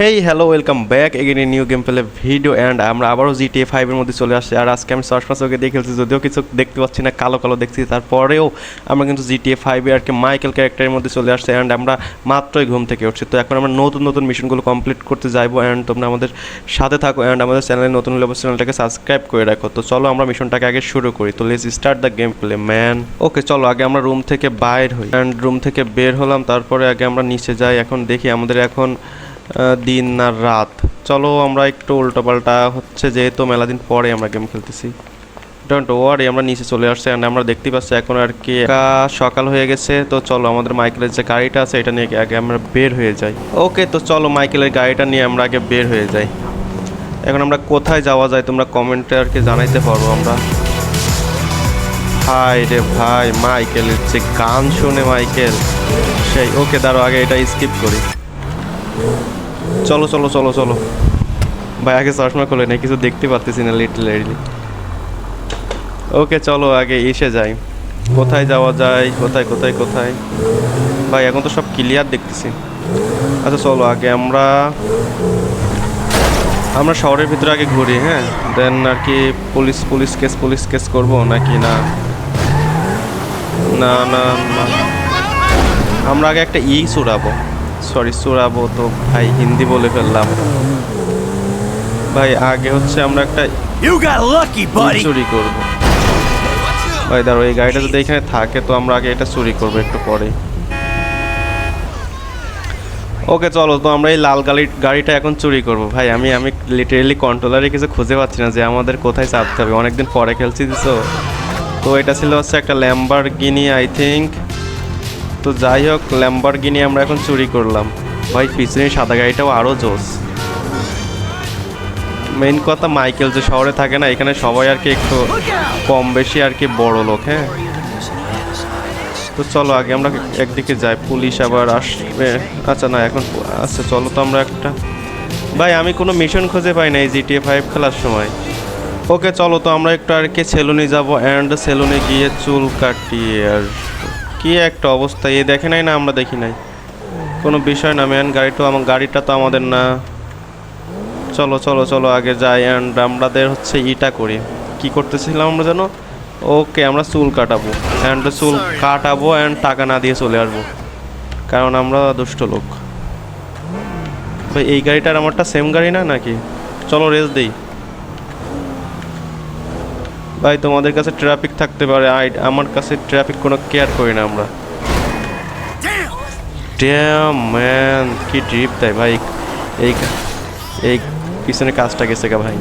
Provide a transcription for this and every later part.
Hey hello welcome back again a new gameplay video and আমরা আবারও GTA ফাইভের মধ্যে চলে আসছি। আর আজকে আমি সার্চ ওকে দিয়ে খেলছি যদিও কিছু দেখতে পাচ্ছি না, কালো কালো দেখছি। তারপরেও আমরা কিন্তু জিটিএ ফাইভে আর কি মাইকেল ক্যারেক্টারের মধ্যে চলে আসছে অ্যান্ড আমরা মাত্রই ঘুম থেকে উঠছি। তো এখন আমরা নতুন নতুন মিশনগুলো কমপ্লিট করতে যাইবো অ্যান্ড তোমরা আমাদের সাথে থাকো অ্যান্ড আমাদের চ্যানেলে নতুন হলে চ্যানেলটাকে সাবস্ক্রাইব করে রাখো। তো চলো আমরা মিশনটাকে আগে শুরু করি। তো let's start the gameplay man okay চলো আগে আমরা রুম থেকে বাইর হই। অ্যান্ড রুম থেকে বের হলাম, তারপরে আগে আমরা নিচে যাই। এখন দেখি আমাদের এখন দিন আর রাত। চলো আমরা একটু উল্টোপাল্টা হচ্ছে, যেহেতু মেলা দিন পরে আমরা গেম খেলতেছি। ডোন্ট ওয়ারি আমরা নিচে চলে আসছি and আমরা দেখতে পাচ্ছি এখন আর কা- সকাল হয়ে গেছে। তো চলো, আমাদের মাইকেলের যে গাড়িটা আছে, এটা নিয়ে আগে আমরা বের হয়ে যাই। ওকে তো চলো মাইকেলের গাড়িটা নিয়ে আমরা আগে বের হয়ে যাই। এখন আমরা কোথায় যাওয়া যায় তোমরা কমেন্টে আর কি জানাইতে পারব আমরা। হাই রে ভাই, মাইকেলের যে গান শুনে মাইকেল। সেই ওকে দাঁড়ো আগে এটা স্কিপ করি। চলো চলো চলো চলো। ভাই, আগে চশমা খুলে নেই, কিছু দেখতে পারতেছি না লিটল এরিলি ওকে চলো, আগে এসে যাই। কোথায় যাওয়া যায়? কোথায় কোথায় কোথায়? ভাই, এখন তো সব ক্লিয়ার দেখতেছি। আচ্ছা চলো, আগে আমরা আমরা শহরের ভিতরে আগে ঘুরি হ্যাঁ? দেন আর কি police police case police case করব নাকি না? না না আমরা আগে একটা ই চুরাবো সরি চুরাবো তো ভাই হিন্দি বলে ফেললাম। ভাই আগে হচ্ছে আমরা একটা. চুরি করব। ভাই দাঁড়ো এই গাড়িটা যদি এখানে থাকে তো আমরা আগে এটা চুরি করব একটু পরে ওকে চলো তো আমরা এই লাল গাড়ি গাড়িটা এখন চুরি করব। ভাই আমি আমি লিটারেলি কন্ট্রোলারে কিছু খুঁজে পাচ্ছি না যে আমাদের কোথায় চাপতে হবে। অনেকদিন পরে খেলছি দিছো? তো এটা ছিল হচ্ছে একটা ল্যাম্বার গিনি আই থিঙ্ক তো যাই হোক ল্যাম্বার গিনি আমরা এখন চুরি করলাম। ভাই পিছনে সাদা গাড়িটাও আরও জোস। মেইন কথা মাইকেল যে শহরে থাকে না, এখানে সবাই আর কি একটু কম বেশি আর কি বড় লোক হ্যাঁ? তো চলো, আগে আমরা একদিকে যাই, পুলিশ আবার আসবে। আচ্ছা না, এখন আচ্ছা চলো তো আমরা একটা। ভাই, আমি কোনো মিশন খুঁজে পাই না এই জিটিএ ফাইভ খেলার সময়। ওকে চলো তো আমরা একটু আর কি সেলুনে যাব অ্যান্ড সেলুনে গিয়ে চুল কাটিয়ে আর কি একটা অবস্থা? এ দেখে নাই না আমরা দেখি নাই। কোনো বিষয় না ম্যান গাড়িটা আমার গাড়িটা তো আমাদের না। চলো চলো চলো আগে যাই। অ্যান্ড আমাদের হচ্ছে ইটা করি। কি করতেছিলাম আমরা যেন? ওকে আমরা চুল কাটাবো। অ্যান্ড চুল কাটাবো অ্যান্ড টাকা না দিয়ে চলে আসব। কারণ আমরা দুষ্ট লোক। ভাই এই গাড়িটার আমারটা সেম গাড়ি না নাকি? চলো রেস দেই। ভাই, তোমাদের কাছে ট্রাফিক থাকতে পারে। আই, আমার কাছে ট্রাফিক কোনো কেয়ার করি না আমরা। ড্যাম ম্যান কি ড্রিপ তাই ভাই। এই এই পিছনে কাজটা গেছে গা ভাই।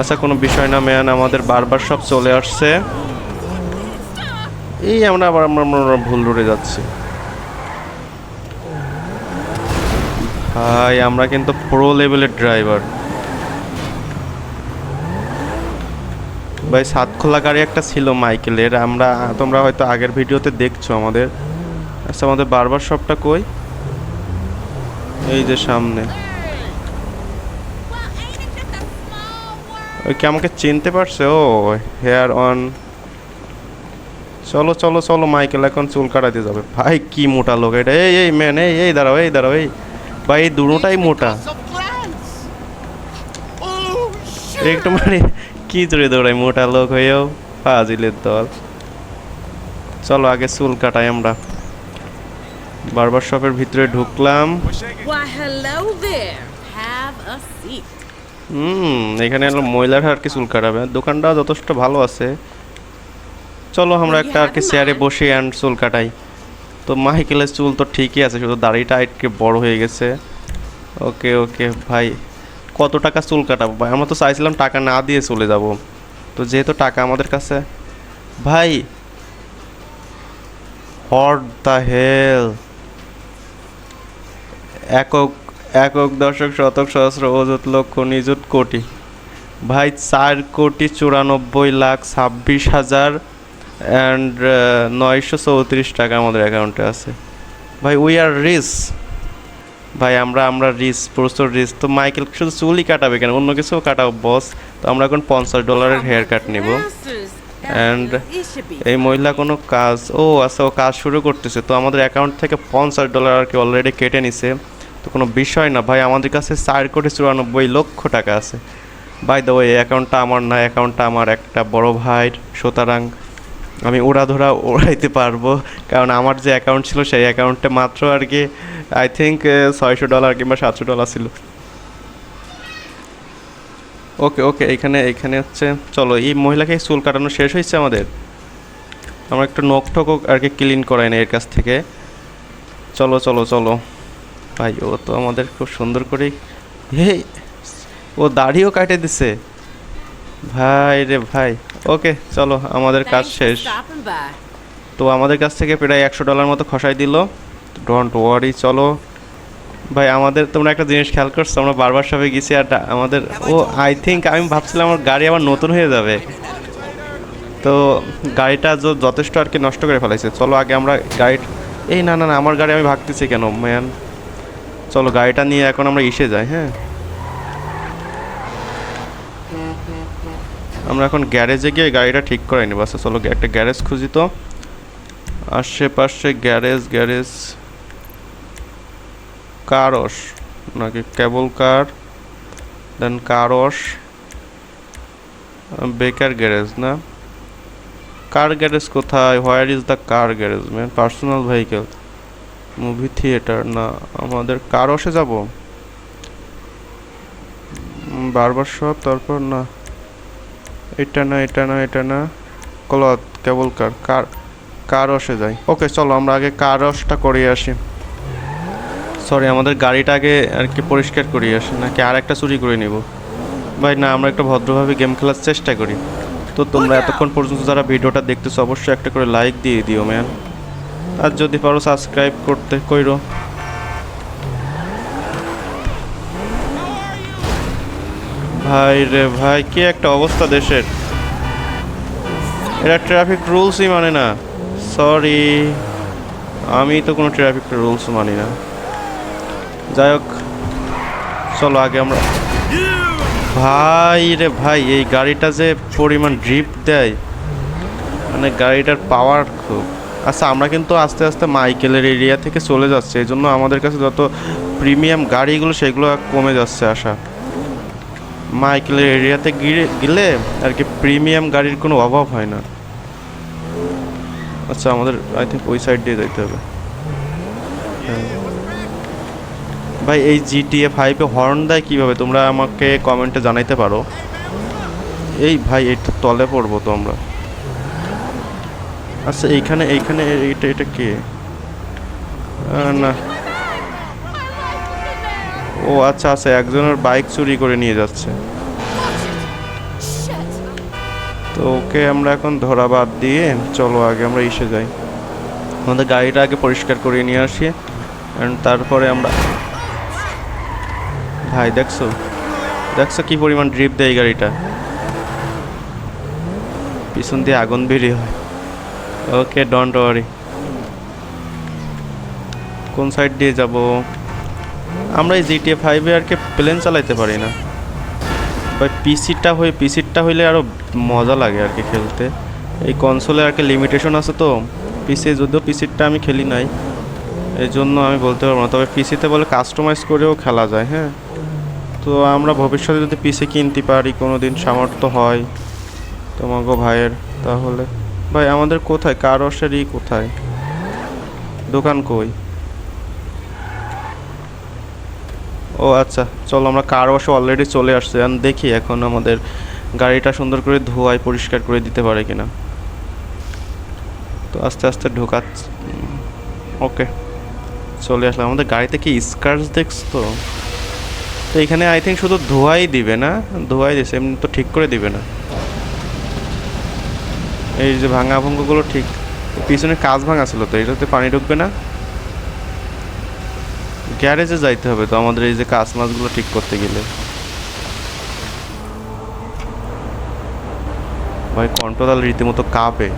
আচ্ছা কোনো বিষয় না ম্যান আমাদের বারবার সব চলে আসছে। এই আমরা আবার আমরা আমরা ভুল রুটে যাচ্ছি। ভাই, আমরা কিন্তু প্রো লেভেলের ড্রাইভার ভাই সাতখোলা গাড়ি একটা ছিল মাইকেলের। আমরা তোমরা হয়তো আগের ভিডিওতে দেখছ আমাদের। আচ্ছা আমাদের বারবার শপটা কই? এই যে সামনে। ওই কি আমাকে চিনতে পারছে? ও হেয়ার অন চলো চলো চলো মাইকেল এখন চুল কাটাতে যাবে। ভাই কি মোটা লোক এটা। এই এই ম্যান এই এই দাঁড়াও এই দাঁড়াও এই। ভাই এই দুটোটাই মোটা। একটু মানে কি জুড়ে দৌড়াই মোটা লোক হয়েও ফাজিলের দল। চলো আগে চুল কাটাই আমরা। বারবার শপের ভিতরে ঢুকলাম. হুম এখানে হলো মহিলারা আর কি চুল কাটাবে? দোকানটা যথেষ্ট ভালো আছে। চলো আমরা একটা আর কি চেয়ারে বসে অ্যান্ড চুল কাটাই। তো মাইকেলের চুল তো ঠিকই আছে শুধু দাড়িটা একটু বড় হয়ে গেছে। ওকে ওকে ভাই। কত টাকা চুল কাটাবো ভাই? আমরা তো চাইছিলাম টাকা না দিয়ে চলে যাব। তো যেহেতু টাকা আমাদের কাছে, ভাই হট দ্য হেল একক একক দশক, শতক, সহস্র, অযুত, লক্ষ, নিযুত, কোটি। ভাই, চার কোটি চুরানব্বই লাখ ছাব্বিশ হাজার অ্যান্ড নয়শো চৌত্রিশ টাকা আমাদের অ্যাকাউন্টে আছে। ভাই উই আর রিস ভাই, আমরা আমরা রিস, প্রচুর রিস। তো মাইকেল শুধু চুলই কাটাবে কেন? অন্য কিছুও কাটাবো বস তো আমরা এখন পঞ্চাশ ডলারের হেয়ার কাট নিব। Be. এই মহিলা কোনো কাজ, ও আচ্ছা ও কাজ শুরু করতেছে। তো আমাদের অ্যাকাউন্ট থেকে পঞ্চাশ ডলার আর কি অলরেডি কেটে নিছে। তো কোনো বিষয় না, ভাই, আমাদের কাছে চার কোটি চুরানব্বই লক্ষ টাকা আছে। বাই দ্য ওয়ে অ্যাকাউন্টটা আমার না অ্যাকাউন্টটা আমার একটা বড় ভাইয়ের, সুতরাং আমি ওড়াধরা ওড়াইতে পারব। কারণ আমার যে অ্যাকাউন্ট ছিল, সেই অ্যাকাউন্টে মাত্র আর কি আই থিঙ্ক ছয়শো ডলার কিংবা সাতশো ডলার ছিল। ওকে ওকে এখানে এখানে হচ্ছে, চলো, এই মহিলাকে চুল কাটানো শেষ হয়েছে আমাদের? আমরা একটু নখ ঠক আর কি ক্লিন করাই না এর কাছ থেকে। চলো চলো চলো। ভাই, ও তো আমাদের খুব সুন্দর করেই হে ও দাড়িও কাটে দিছে। ভাই রে ভাই। ওকে চলো আমাদের কাজ শেষ। তো আমাদের কাছ থেকে প্রায় একশো ডলার মতো খসাই দিল। ডোন্ট ওয়ারি চলো। ভাই আমাদের তোমরা একটা জিনিস খেয়াল করছ আমরা বারবার সবে গেছি আর আমাদের ও আই থিঙ্ক আমি ভাবছিলাম আমার গাড়ি আবার নতুন হয়ে যাবে। তো গাড়িটা যথেষ্ট আর কি নষ্ট করে ফেলাইছে। চলো আগে আমরা গাড়ি এই না না না আমার গাড়ি আমি ভাগতেছি কেন ম্যান? চলো গাড়িটা নিয়ে এখন আমরা ইসে যাই হ্যাঁ? আমরা এখন গ্যারেজে গিয়ে গাড়িটা ঠিক করে নিব আচ্ছা চলো একটা গ্যারেজ খুঁজি তো। আশেপাশে গ্যারেজ গ্যারেজ। কারস নাকি কেবল কার? দেন কারস বেকার গ্যারেজ, না? কার গ্যারেজ কোথায়? Where is the car garage man personal vehicle movie theatre না। আমাদের কারসে যাব। বারবার সব তারপর না। এটা না এটা না এটা না। ক্লথ কেবল কার কার কার রসে যাই। ওকে চলো আমরা আগে কার রসটা করিয়ে আসি। সরি আমাদের গাড়িটা আগে আর কি পরিষ্কার করিয়ে আসি নাকি আর একটা চুরি করে নিব? ভাই না আমরা একটা ভদ্রভাবে গেম খেলার চেষ্টা করি। তো তোমরা এতক্ষণ পর্যন্ত যারা ভিডিওটা দেখতেছো অবশ্যই একটা করে লাইক দিয়ে দিও ম্যান আর যদি পারো সাবস্ক্রাইব করতে কইরো। ভাই রে ভাই, কি একটা অবস্থা দেশের। এরা ট্রাফিক রুলসই মানে না। সরি আমি তো কোনো ট্রাফিক রুলস মানি না। যাই হোক, চলো আগে আমরা। ভাই রে ভাই, এই গাড়িটা যে পরিমাণ ড্রিপ দেয় মানে গাড়িটার পাওয়ার খুব। আচ্ছা আমরা কিন্তু আস্তে আস্তে মাইকেলের এরিয়া থেকে চলে যাচ্ছে এই জন্য আমাদের কাছে যত প্রিমিয়াম গাড়িগুলো, সেগুলো কমে যাচ্ছে আসা মাইকেলের এরিয়াতে গেলে আর কি প্রিমিয়াম গাড়ির কোনো অভাব হয় না। আচ্ছা আমাদের আই থিঙ্ক ওই সাইড দিয়ে যেতে হবে। হ্যাঁ। ভাই, এই জিটিএ ফাইভে হর্ন দেয় কীভাবে? তোমরা আমাকে কমেন্টে জানাইতে পারো। এই ভাই এটা তলে পড়ব তো আমরা। আচ্ছা এইখানে এইখানে এটা এটা কে? না। ও আচ্ছা আচ্ছা একজনের বাইক চুরি করে নিয়ে যাচ্ছে। তো ওকে আমরা এখন ধরা বাদ দিয়ে চলো আগে আমরা এসে যাই। আমাদের গাড়িটা আগে পরিষ্কার করে নিয়ে আসি তারপরে আমরা ভাই, দেখছ? দেখছ কি পরিমাণ ড্রিপ দেয় গাড়িটা? পিছন দিয়ে আগুন বেরিয়ে হয়। ওকে ডোন্ট ওয়ারি কোন সাইড দিয়ে যাব? আমরা এই জিটিএ ফাইভে আর কি প্লেন চালাইতে পারি না। বা পিসিটা হয়ে পিসিটা হইলে আরও মজা লাগে আর কি খেলতে। এই কনসোলে আর কি লিমিটেশন আছে তো। পিসি যদিও পিসিটা আমি খেলি নাই এই জন্য আমি বলতে পারব না। তবে পিসিতে বলে কাস্টমাইজ করেও খেলা যায় হ্যাঁ। তো আমরা ভবিষ্যতে যদি পিসি কিনতে পারি কোনো দিন সামর্থ্য হয় তোমাকে ভাইয়ের, তাহলে। ভাই, আমাদের কোথায়? কার রসেরই কোথায়? দোকান কই? ও আচ্ছা চলো আমরা কার ওয়াশে অলরেডি চলে আসছি। এখন দেখি এখন আমাদের গাড়িটা সুন্দর করে ধোয়ায় পরিষ্কার করে দিতে পারে কিনা। তো আস্তে আস্তে ঢোকাচ্ছি। ওকে চলে আসলাম। আমাদের গাড়িতে কি স্কার্স দেখছ তো? তো এখানে আই থিঙ্ক শুধু ধোয়াই দিবে না? ধোয়াই দিছে, এমনি তো ঠিক করে দিবে না। এই যে ভাঙা ভঙ্গগুলো ঠিক, পিছনে কাজ ভাঙা ছিল তো, এটাতে পানি ঢুকবে না? গ্যারেজে যাইতে হবে তো আমাদের এই যে কাজ মাছগুলো ঠিক করতে গেলে। ভাই কন্ট্রোল রীতিমতো কাঁপে।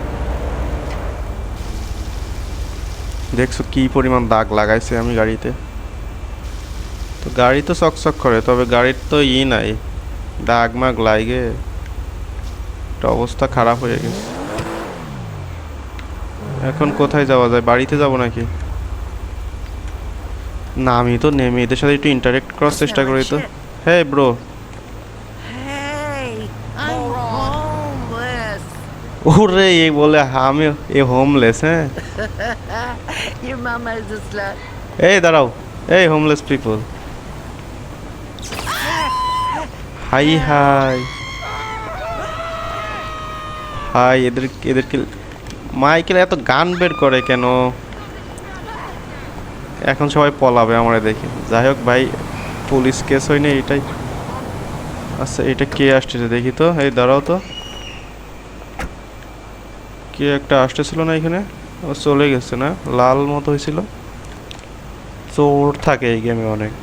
দেখছ কি পরিমাণ দাগ লাগাইছে আমি গাড়িতে। তো গাড়ি তো চকচক করে, তবে গাড়ির তো ই নাই। দাগ মাগ লাগে। একটা অবস্থা খারাপ হয়ে গেছে। এখন কোথায় যাওয়া যায়? বাড়িতে যাব নাকি? না আমি তো নেমে এদের সাথে একটু ইন্টারেক্ট করার চেষ্টা করি তো। হ্যাঁ ব্রো. ওরে এই বলে আমি এ হোমলেস হ্যাঁ. এই দাঁড়াও। এই homeless people hi hi hi এদের এদেরকে মাইকেল এত গান বের করে কেন? এখন সবাই পলাবে আমরা দেখি। যাই হোক ভাই, পুলিশ কেস হয়নি এটাই। আচ্ছা এটা কে আসতেছে দেখি তো। এই দাঁড়াও তো। কে একটা আসতেছিল না এখানে? ও চলে গেছে না? লাল মতো হয়েছিল। চোর থাকে এই গেমে অনেক।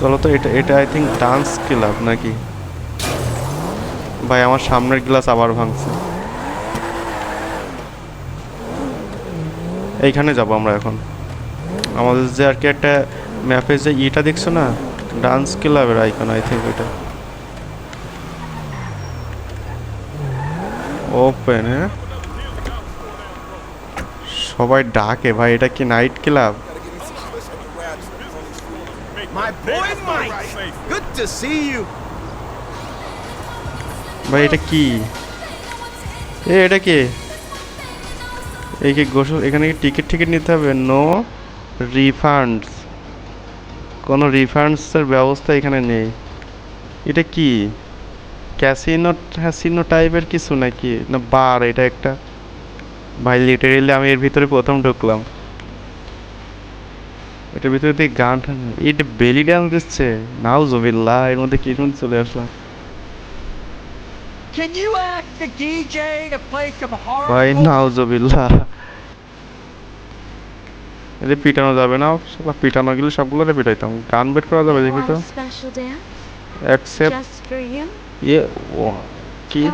চলো তো, এটা এটা আই থিঙ্ক ডান্স ক্লাব নাকি? ভাই, আমার সামনের গ্লাস আবার ভাঙছে। এইখানে যাব আমরা এখন। আমাদের যে আর কি একটা ম্যাপে যে ইটা দেখছ না? ডান্স ক্লাবের আইকন আই থিঙ্ক ওইটা। ওপেন হ্যাঁ সবাই ডাকে ভাই এটা কি নাইট ক্লাব! ভাই এটা কি? এ এটা কি? এই কি গোসল এখানে কি টিকিট টিকিট নিতে হবে? নো রিফান্ডস কোনো রিফান্ডসের ব্যবস্থা এখানে নেই। এটা কি? ক্যাসিনো হ্যাসিনো টাইপের কিছু নাকি? না বার এটা একটা? ভাই লিটারেলি আমি এর ভিতরে প্রথম ঢুকলাম। এটার ভিতরে দিয়ে গান এটা বেলি ডান্স দিচ্ছে। নাও জবিল্লা এর মধ্যে কি শুনতে চলে আসলাম। Can you ask the DJ to play some hard ভাই নাউজবিল্লাহ। এদের পিটানো যাবে না সব পিটানো গেলে সবগুলোরে পিটাইতাম। গান বের করা যাবে দেখি তো? অ্যাকসেপ্ট? ইয়ে ও কি?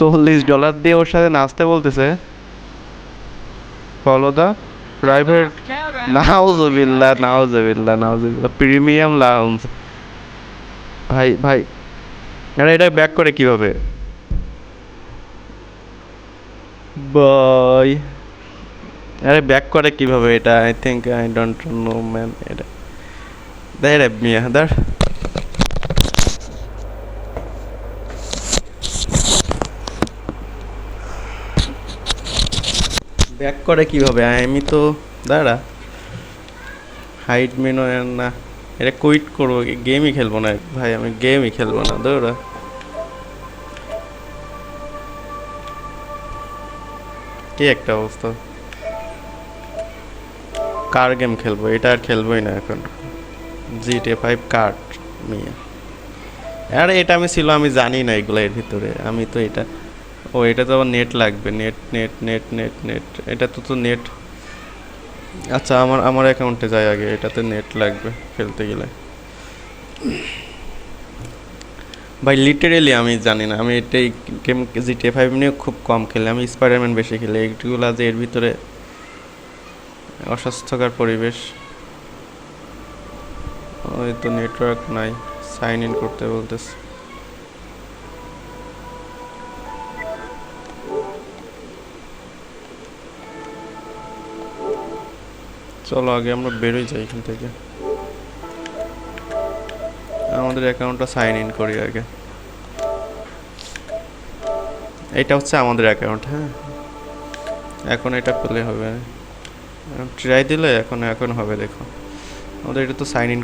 চল্লিশ ডলার দিয়ে ওর সাথে নাচতে বলতেছে। ফলো দা প্রাইভেট নাউজবিল্লাহ নাউজবিল্লাহ নাউজবিল্লাহ প্রিমিয়াম লাউঞ্জ ভাই ভাই আরে এটা ব্যাক করে কীভাবে? বাই। আরে ব্যাক করে কীভাবে এটা? I think I don't know man এটা। দেয় রে মিয়া ব্যাক করে কীভাবে? আমি তো, দাঁড়া। হাইট মেনো না। এটা কুইট করব গেমই খেলব না। ভাই, আমি গেমই খেলব না, দৌড়া। কি একটা অবস্থা? কার গেম খেলব? এটা আর খেলবোই না এখন। জিটে ফাইভ কার্ড নিয়ে। আর, এটা আমি ছিল, আমি জানি না এগুলো এর ভিতরে। আমি তো এটা, ও, এটা তো আবার নেট লাগবে। Net net net net net এটা তো তো নেট আচ্ছা আমার আমার অ্যাকাউন্টে যায় আগে। এটাতে নেট লাগবে খেলতে গেলে। ভাই লিটারেলি আমি জানি না। আমি এটাই গেম জিটিএ ফাইভ নিয়ে খুব কম খেলি। আমি স্পাইডারম্যান বেশি খেলি। এইগুলো যে এর ভিতরে অস্বাস্থ্যকর পরিবেশ। ওই তো নেটওয়ার্ক নাই সাইন ইন করতে বলতেছে। চলো আগে আমরা বেরোই যাই এখান থেকে। আমাদের অ্যাকাউন্টটা সাইন ইন করি আগে। এটা হচ্ছে আমাদের অ্যাকাউন্ট হ্যাঁ? এখন এটা পেলে হবে। ট্রাই দিলে এখন এখন হবে দেখো। আমাদের এটা তো সাইন ইন